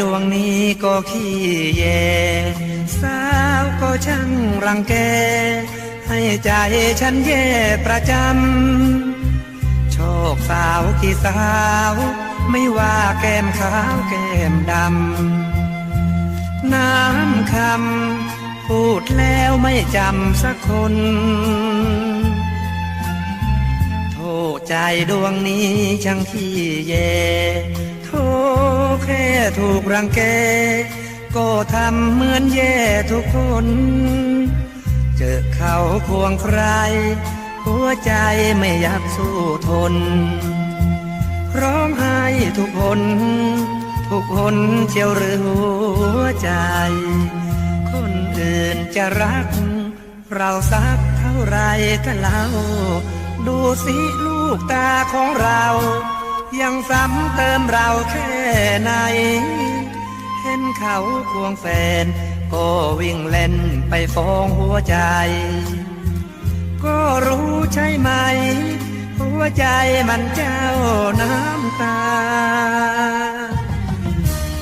ดวงนี้ก็ขี้แยสาวก็ช่างรังแก ให้ใจฉันแย่ประจำ โชคสาวกี่สาว ไม่ว่าแก้มขาวแก้มดำ น้ำคำพูดแล้วไม่จำสักคนโทษใจดวงนี้ช่างขี้แย ถูกรังแก ก็ทำเหมือนแย่ทุกคน เจอเขาควงใคร หัวใจไม่อยากสู้ทน ร้องไห้ทุกคน ทุกคนเชียวหรือหัวใจ คนอื่นจะรัก เราสักเท่าไรกันเล่า ดูสิลูกตาของเรา ยังซ้ำเติมเราแค่ไหน เห็นเขาควงแฟน ก็วิ่งเล่นไปฟ้องหัวใจ ก็รู้ใช่ไหม หัวใจมันเจ้าน้ำตา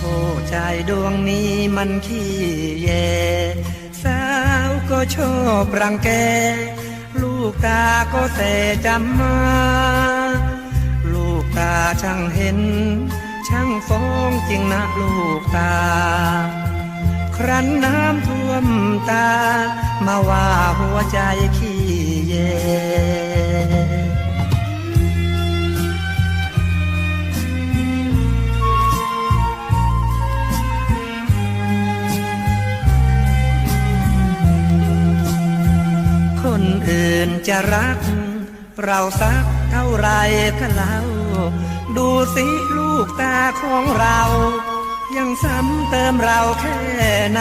โอ้ใจดวงนี้มันขี้แยสาวก็ชอบรังแก ลูกตาก็แต่จำมา ตาช่างเห็น ช่างฟ้องจริงนะลูกตา ครั้นน้ำท่วมตา มาว่าหัวใจขี้แยคนอื่นจะรัก เราสักเท่าไรกันเล่า ดูสิลูกตาของเรา ยังซ้ำเติมเราแค่ไหน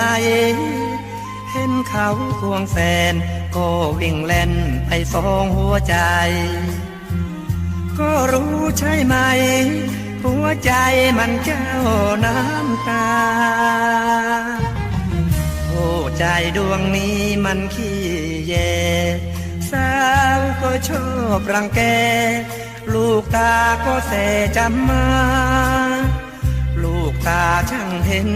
เห็นเขาควงแฟนก็วิ่งเล่นไปฟ้องหัวใจ ก็รู้ใช่ไหม หัวใจมันเจ้าน้ำตาโอ้ใจดวงนี้มันขี้แยสาวก็ชอบรังแก ลูกตาก็แสจำมา ลูกตาช่างเห็น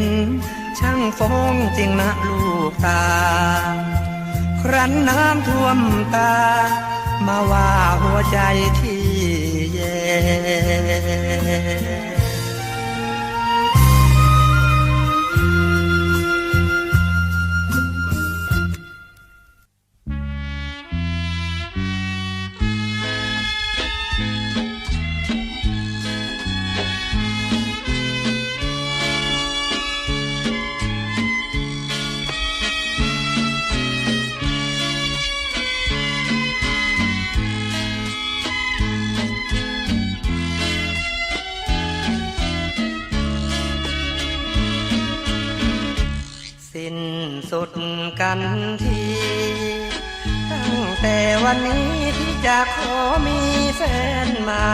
ช่างฟ้องจริงนะลูกตา ครั้นน้ำท่วมตา มาว่าหัวใจที่แย่ สุดกันที ตั้งแต่วันนี้ที่จะขอมีแฟนใหม่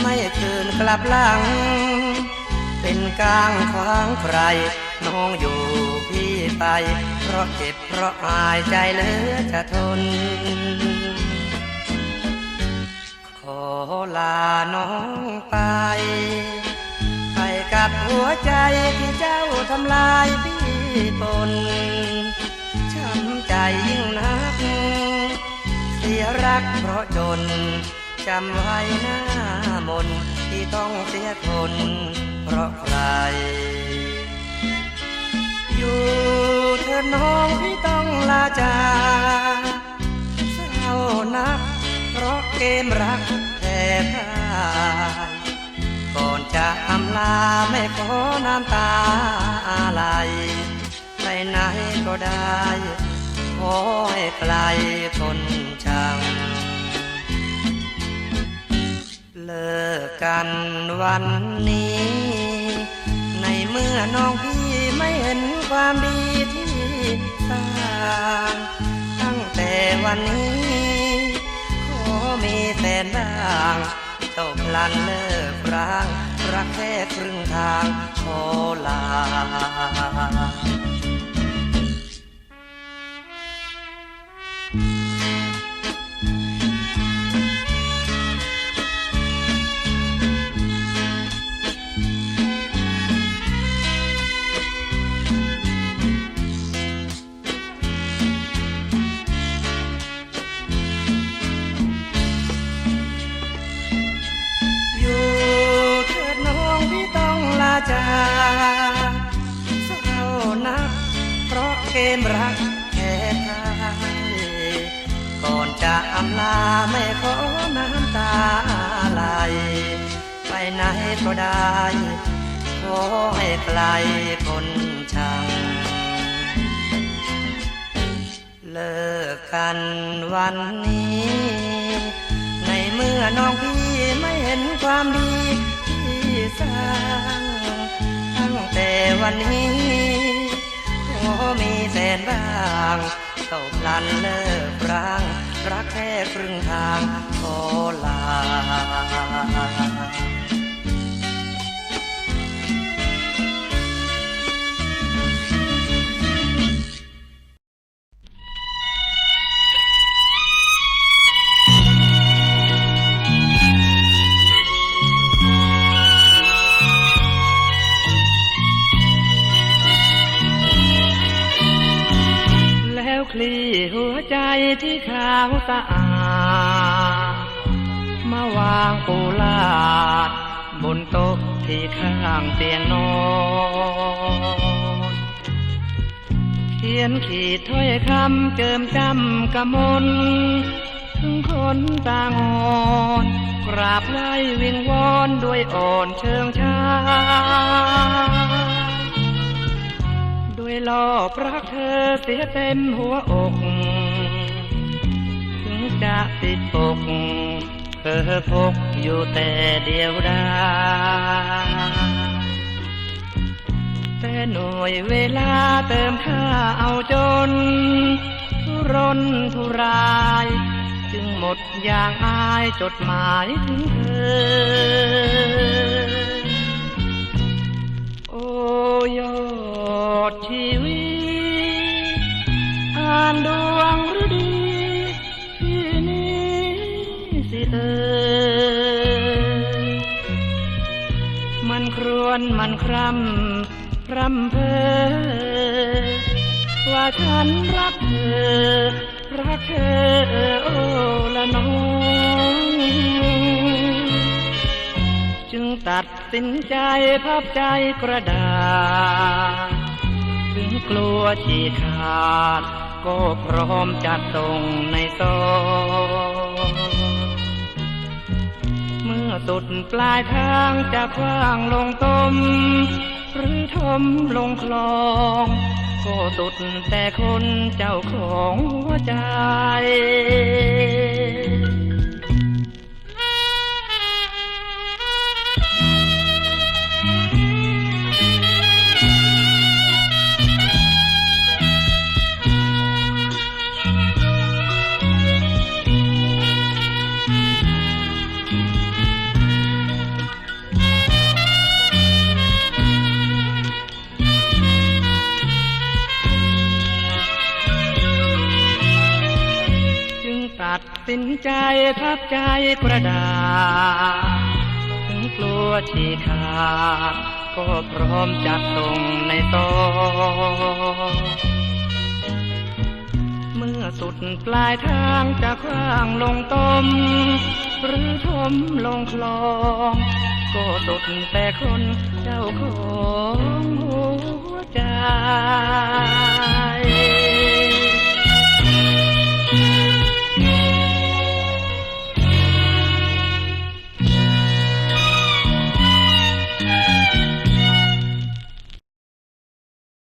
ไม่คืนกลับหลัง เป็นกลางขวางใคร น้องอยู่พี่ไป เพราะเจ็บเพราะอายใจเหลือจะทน ขอลาน้องไปไป กับหัวใจที่เจ้าทำลายพี่ปนช้ำใจยิ่งนัก เสียรักเพราะจนจำไว้หน้ามนที่ต้องเสียทน เพราะใคร อยู่เธอน้องพี่ต้องลาจากเศร้านัก เพราะเกมรักแต่พ่า ไม่ขอน้ำตาอะไรไปไหนก็ได้ขอให้ไกลทนชัง เลิกกันวันนี้ ในเมื่อน้องพี่ไม่เห็นความดีที่สร้างตั้งแต่วันนี้ ขอมีแฟนบ้าง จ้าพลันเลิกร้างรักแค่ครึ่งทางโชลา มรักแค่ใครก่อนจะอำลาไม่ขอน้ำตาไหลไปไหนก็ได้ขอให้ไกลคนชัง เลิกกันวันนี้ ในเมื่อน้องพี่ไม่เห็นความดีที่สร้าง ตั้งแต่วันนี้ มีแสนบ้างตบลันเลิกร้าง รักแค่ครึ่งทางโอลา คลี่หัวใจที่ขาวสะอาดมาวางปูลาด บนโต๊ะที่ข้างเตียงนอนเขียนขีดถ้อยคำเจิมจำกะมนถึงคนตางอนกราบไหว้วิงวอนด้วยอ่อนเชิงชา วยลอบรักเธอเสียเต็มหัวอก ถึงจะติดอกเธอพกอยู่แต่เดียวดายแต่หน่วยเวลาเติมค่าเอาจน ทุรนทุราย จึงหมดอย่างอายจดหมายถึงเธอ โอ้ย ดชีวิตอ่านดวงฤดีที่นี้สิเอมันครวนมันคร่ำรำเพอว่าฉันรักเธอ รักเธอโอ้ละน้อง จึงตัดสินใจพับใจกระดาษ งกลัวฉีกขาดก็พร้อมจัดส่งในซองเมื่อสุดปลายทางจะคว้างลงต้ม หรือทมลงคลอง ก็สุดแต่คนเจ้าของหัวใจ สินใจทับใจกระดาษถึงกลัวฉีกขาดก็พร้อมจัดส่งในซองเมื่อสุดปลายทางจะคว้างลงต้ม หรือทมลงคลอง ก็สุดแต่คนเจ้าของ